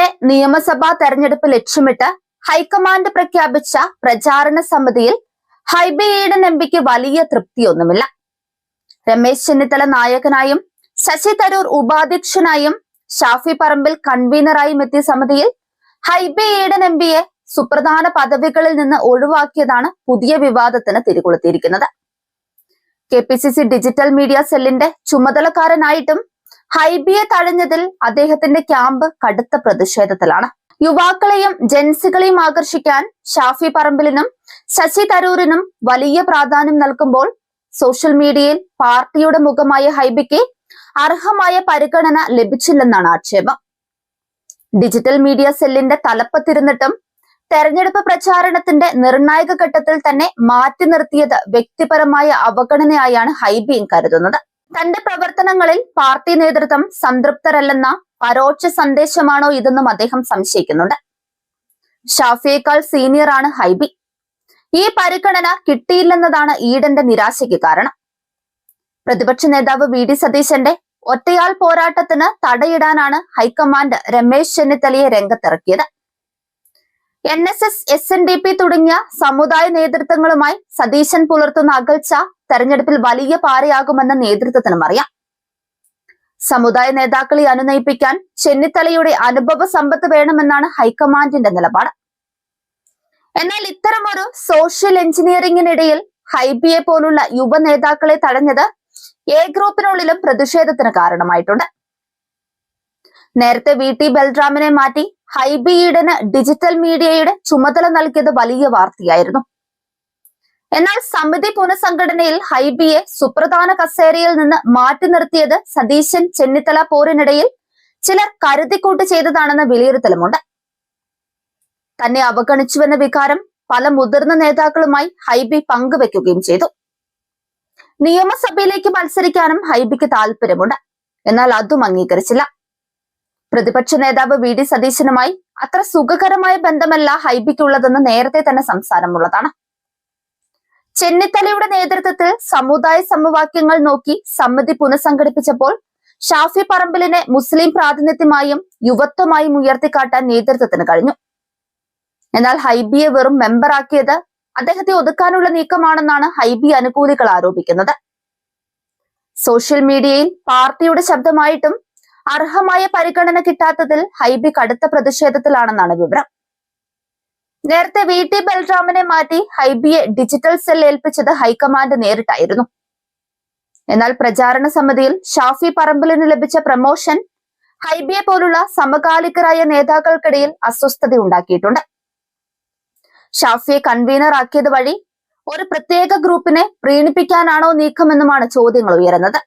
കേരളത്തിലെ നിയമസഭാ തെരഞ്ഞെടുപ്പ് ലക്ഷ്യമിട്ട് ഹൈക്കമാൻഡ് പ്രഖ്യാപിച്ച പ്രചാരണ സമിതിയിൽ ഹൈബി ഈഡൻ എം പിക്ക് വലിയ തൃപ്തിയൊന്നുമില്ല. രമേശ് ചെന്നിത്തല നായകനായും ശശി തരൂർ ഉപാധ്യക്ഷനായും ഷാഫി പറമ്പിൽ കൺവീനറായും എത്തിയ സമിതിയിൽ ഹൈബി ഈഡൻ എം പിയെ സുപ്രധാന പദവികളിൽ നിന്ന് ഒഴിവാക്കിയതാണ് പുതിയ വിവാദത്തിന് തിരികൊളുത്തിയിരിക്കുന്നത്. കെ ഡിജിറ്റൽ മീഡിയ സെല്ലിന്റെ ചുമതലക്കാരനായിട്ടും ഹൈബിയെ തഴഞ്ഞതിൽ അദ്ദേഹത്തിന്റെ ക്യാമ്പ് കടുത്ത പ്രതിഷേധത്തിലാണ്. യുവാക്കളെയും ജെൻസുകളെയും ആകർഷിക്കാൻ ഷാഫി പറമ്പിലിനും ശശി തരൂരിനും വലിയ പ്രാധാന്യം നൽകുമ്പോൾ സോഷ്യൽ മീഡിയയിൽ പാർട്ടിയുടെ മുഖമായ ഹൈബിക്ക് അർഹമായ പരിഗണന ലഭിച്ചില്ലെന്നാണ് ആക്ഷേപം. ഡിജിറ്റൽ മീഡിയ സെല്ലിന്റെ തലപ്പത്തിരുന്നിട്ടും തെരഞ്ഞെടുപ്പ് പ്രചാരണത്തിന്റെ നിർണായക ഘട്ടത്തിൽ തന്നെ മാറ്റി നിർത്തിയത് വ്യക്തിപരമായ അവഗണനയായാണ് ഹൈബിയും കരുതുന്നത്. തന്റെ പ്രവർത്തനങ്ങളിൽ പാർട്ടി നേതൃത്വം സംതൃപ്തരല്ലെന്ന പരോക്ഷ സന്ദേശമാണോ ഇതെന്നും അദ്ദേഹം സംശയിക്കുന്നുണ്ട്. ഷാഫിയേക്കാൾ സീനിയറാണ് ഹൈബി. ഈ പരിഗണന കിട്ടിയില്ലെന്നതാണ് ഈഡന്റെ നിരാശയ്ക്ക് കാരണം. പ്രതിപക്ഷ നേതാവ് വി ഡി സതീശന്റെ ഒറ്റയാൾ പോരാട്ടത്തിന് തടയിടാനാണ് ഹൈക്കമാൻഡ് രമേശ് ചെന്നിത്തലയെ രംഗത്തിറക്കിയത്. N S S S N D P തുടങ്ങിയ സമുദായ നേതൃത്വങ്ങളുമായി സതീശൻ പുലർത്തുന്ന അകൽച്ച തെരഞ്ഞെടുപ്പിൽ വലിയ പാരയാകുമെന്ന നേതൃത്വത്തിനും അറിയാം. സമുദായ നേതാക്കളെ അനുനയിപ്പിക്കാൻ ചെന്നിത്തലയുടെ അനുഭവ സമ്പത്ത് വേണമെന്നാണ് ഹൈക്കമാൻഡിന്റെ നിലപാട്. എന്നാൽ ഇത്തരമൊരു സോഷ്യൽ എഞ്ചിനീയറിംഗിനിടയിൽ ഹൈബിയെ പോലുള്ള യുവ നേതാക്കളെ തടഞ്ഞത് എ ഗ്രൂപ്പിനുള്ളിലും പ്രതിഷേധത്തിന് കാരണമായിട്ടുണ്ട്. നേരത്തെ വി ടി ബൽറാമിനെ മാറ്റി ഹൈബി ഈഡന് ഡിജിറ്റൽ മീഡിയയുടെ ചുമതല നൽകിയത് വലിയ വാർത്തയായിരുന്നു. എന്നാൽ സമിതി പുനഃസംഘടനയിൽ ഹൈബിയെ സുപ്രധാന കസേരയിൽ നിന്ന് മാറ്റി നിർത്തിയത് സതീശൻ ചെന്നിത്തല പോരിനിടയിൽ ചിലർ കരുതിക്കൂട്ട് ചെയ്തതാണെന്ന വിലയിരുത്തലുമുണ്ട്. തന്നെ അവഗണിച്ചുവെന്ന വികാരം പല മുതിർന്ന നേതാക്കളുമായി ഹൈബി പങ്കുവെക്കുകയും ചെയ്തു. നിയമസഭയിലേക്ക് മത്സരിക്കാനും ഹൈബിക്ക് താല്പര്യമുണ്ട് എന്നാൽ അതും അംഗീകരിച്ചില്ല. പ്രതിപക്ഷ നേതാവ് വി ഡി സതീശനുമായി അത്ര സുഖകരമായ ബന്ധമല്ല ഹൈബിക്കുള്ളതെന്ന് നേരത്തെ തന്നെ സംസാരമുള്ളതാണ്. ചെന്നിത്തലയുടെ നേതൃത്വത്തിൽ സമുദായ സമവാക്യങ്ങൾ നോക്കി സമിതി പുനഃസംഘടിപ്പിച്ചപ്പോൾ ഷാഫി പറമ്പിലിനെ മുസ്ലിം പ്രാതിനിധ്യമായും യുവത്വമായും ഉയർത്തിക്കാട്ടാൻ നേതൃത്വത്തിന് കഴിഞ്ഞു. എന്നാൽ ഹൈബിയെ വെറും മെമ്പറാക്കിയത് അദ്ദേഹത്തെ ഒതുക്കാനുള്ള നീക്കമാണെന്നാണ് ഹൈബി അനുകൂലികൾ ആരോപിക്കുന്നത്. സോഷ്യൽ മീഡിയയിൽ പാർട്ടിയുടെ ശബ്ദമായിട്ടും അർഹമായ പരിഗണന കിട്ടാത്തതിൽ ഹൈബി കടുത്ത പ്രതിഷേധത്തിലാണെന്നാണ് വിവരം. നേരത്തെ വി ടി ബൽറാമിനെ മാറ്റി ഹൈബിയെ ഡിജിറ്റൽ സെൽ ഏൽപ്പിച്ചത് ഹൈക്കമാൻഡ് നേരിട്ടായിരുന്നു. എന്നാൽ പ്രചാരണ സമിതിയിൽ ഷാഫി പറമ്പിലിന് ലഭിച്ച പ്രമോഷൻ ഹൈബിയെ പോലുള്ള സമകാലികരായ നേതാക്കൾക്കിടയിൽ അസ്വസ്ഥത ഉണ്ടാക്കിയിട്ടുണ്ട് ഷാഫിയെ കൺവീനർ ആക്കിയത് വഴി ഒരു പ്രത്യേക ഗ്രൂപ്പിനെ പ്രീണിപ്പിക്കാനാണോ നീക്കമെന്നുമാണ് ചോദ്യങ്ങൾ ഉയരുന്നത്.